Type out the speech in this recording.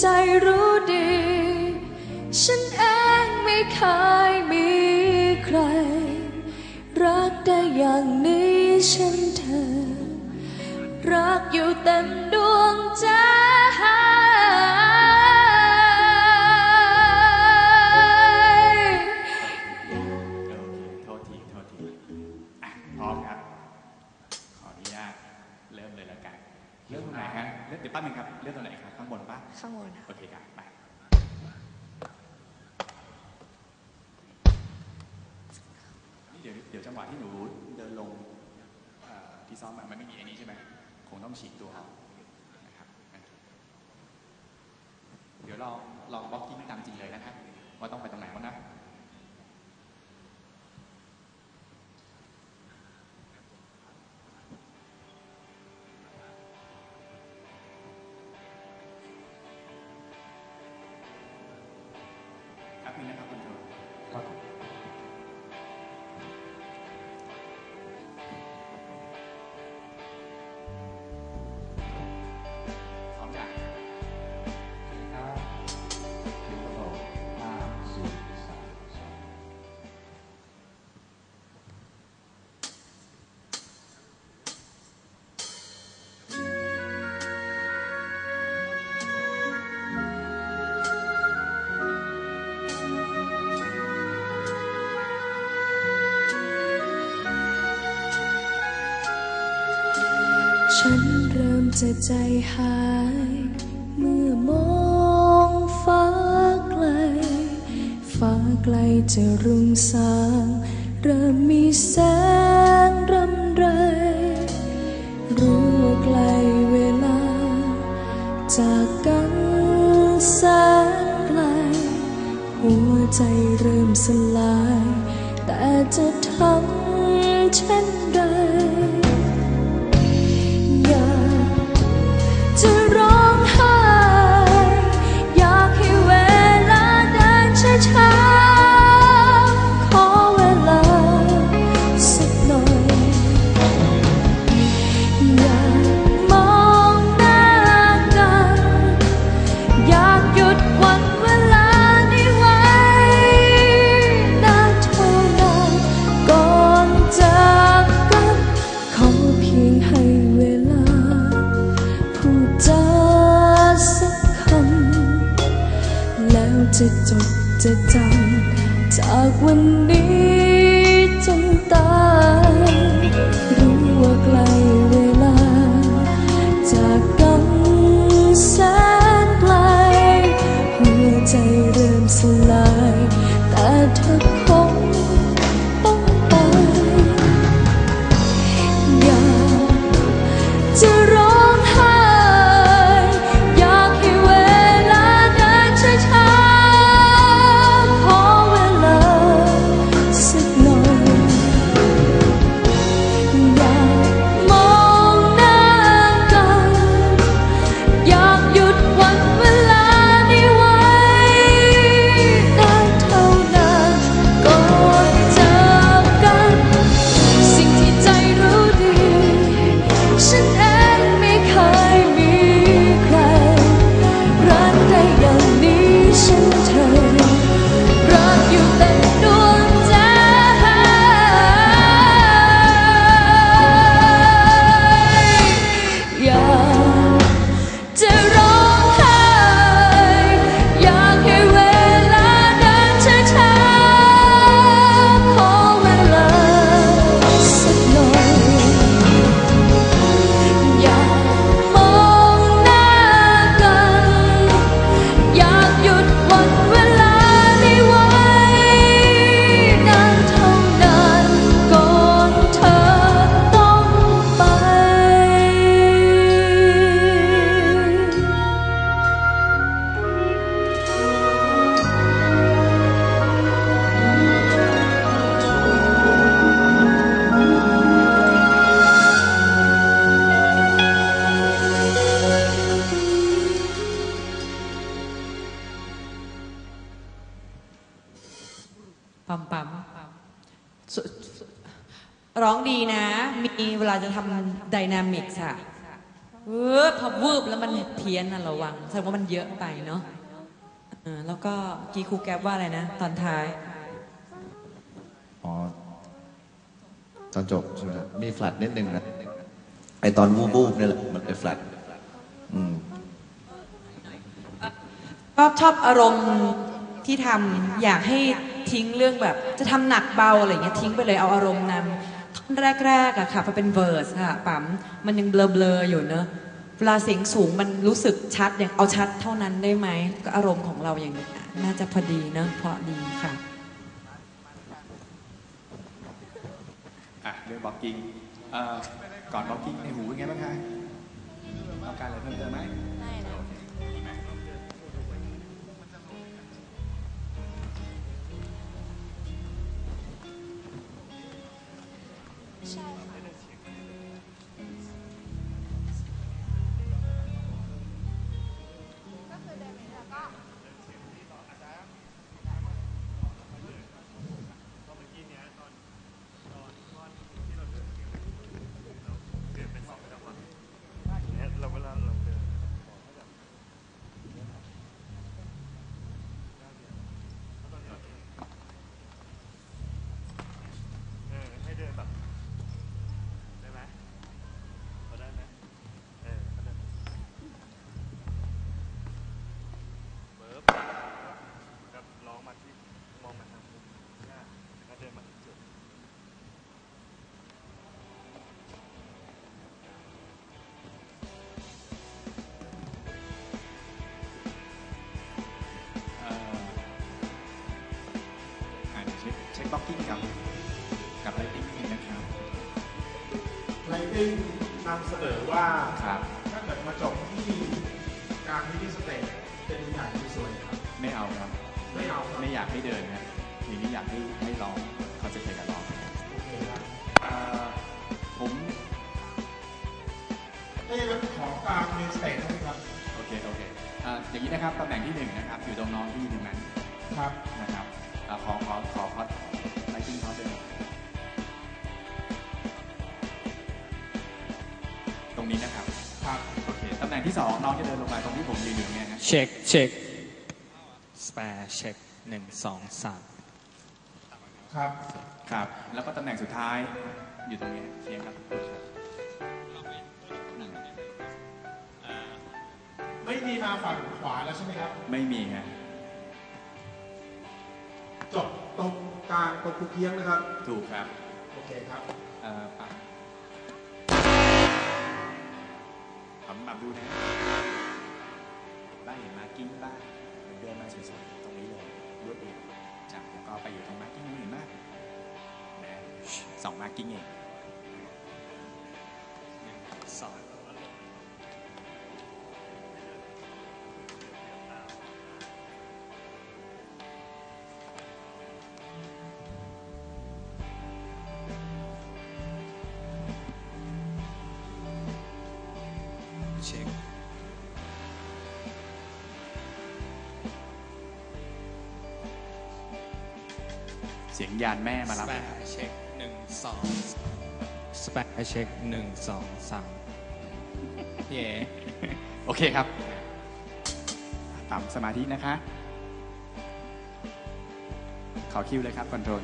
ใจรู้ดี ฉันเองไม่เคยมีใคร รักได้อย่างนี้ฉันเธอ รักอยู่เต็มดวงใจพร้อมครับ ขออนุญาตเริ่มเลยล้วกัน เริ่มตรงไหนฮะเริ่มเดี๋ยวแป้านึงครับเริ่มตรงไหนครับข้างบนปะข้างบนค่ะ โอเคครับไปนี่เดี๋ยวเดี๋ยวจังหวะที่หนูเดินลงเอ่อที่ซ้อมอะมันไม่มีอันนี้ใช่ไหมคงต้องฉีกตัวออกนะครับเดี๋ยวลองลองบล็อกกิ้งตามจริงเลยนะครับว่าต้องไปตรงไหนบ้างนะ ฉันเริ่มจะใจหาย เมื่อมองฟ้าไกล ฟ้าไกลจะรุ่งสาง เริ่มมีแสงรำไร รู้ว่าไกลเวลา จากกันแสนไกล หัวใจเริ่มสลาย แต่จะทำ จะจดจะจำจากวันนี้ ร้องดีนะ มีเวลาจะทำไดนามิกส์ค่ะเออพอวืบแล้วมันเพี้ยนนะระวังแสดงว่ามันเยอะไปเนาะเออแล้วก็กีครูแก๊ปว่าอะไรนะ ตอนท้าย อ๋อ ตอนจบใช่ไหมครับมีแฟลตนิดนึงนะ ไอตอนวูบวูบเนี่ยแหละมันเป็นแฟลตอืมชอบชอบอารมณ์ที่ทำอยากให้ทิ้งเรื่องแบบ จะทำหนักเบาอะไรเงี้ยทิ้งไปเลยเอาอารมณ์นำท่อน แรกๆอะค่ะพอเป็นเวอร์สค่ะปั๊มมันยังเบลอๆอยู่เนอะเวลาเสียงสูงมันรู้สึกชัดอย่างเอาชัดเท่านั้นได้ไหมก็อารมณ์ของเราอย่างนี้น่าจะพอดีเนอะเพราะดีค่ะอะเรื่องบล็อกกิ้งเออก่อนบล็อกกิ้งในหูเป็นไงบ้างคะต้องการอะไรเพิ่มเติมไหม ใไลติ้งนำเสนอว่าครับถ้าเกิดมาจบที่กลางที่สเตจเป็นใหญ่ที่สวยครับ ไม่เอาครับ ไม่เอาครับ ไม่อยากให้เดินนะทีนี้อยากให้ให้ร้องเขาจะเคยกันร้องโอเคครับเอ่อผมถ้าอย่างนั้นขอกลางเมนสเตจได้ไหมครับโอเคโอเคเอ่ออย่างนี้นะครับตำแหน่งที่หนึ่งนะครับ อยู่ตรงน้องที่ตรงนั้นครับนะครับเอ่อขอขอขอพอดไลติ้งเขาเดินตร งนี้นะครับครับโอเคตำแหน่งที่สองน้องจะเดินลงมาตรงที่ผมยืนอยู่เนี่ยนะเช็คเช็คสแปร์เช็คหนึ่งสองสามครับครับ แล้วก็ตำแหน่งสุดท้ายอยู่ตรงนี้เชียงครับไม่มีมาฝั่งขวาแล้วใช่ไหมครับ ไม่มีฮะจบตรงกลางตรงคุกเคียงนะครับ ถูกครับ โอเคครับเอ่อปั๊ แบบดูนะบ้านเห็นมากิ้งบ้านเดินมาสวยๆตรงนี้เลยรวดเดียวจากแล้วก็ไปอยู่ตรงมาร์กิ้งหนเห็นมากนะสองมาร์กิ้งเองสอง เสียงยานแม่มาสรับแปร์เช็คหนึ่งสองสแปร์เช็คหนึ่งสองสามเย่โอเคครับปั๊มสมาธินะคะ ขอคิวเลยครับคอนโทรล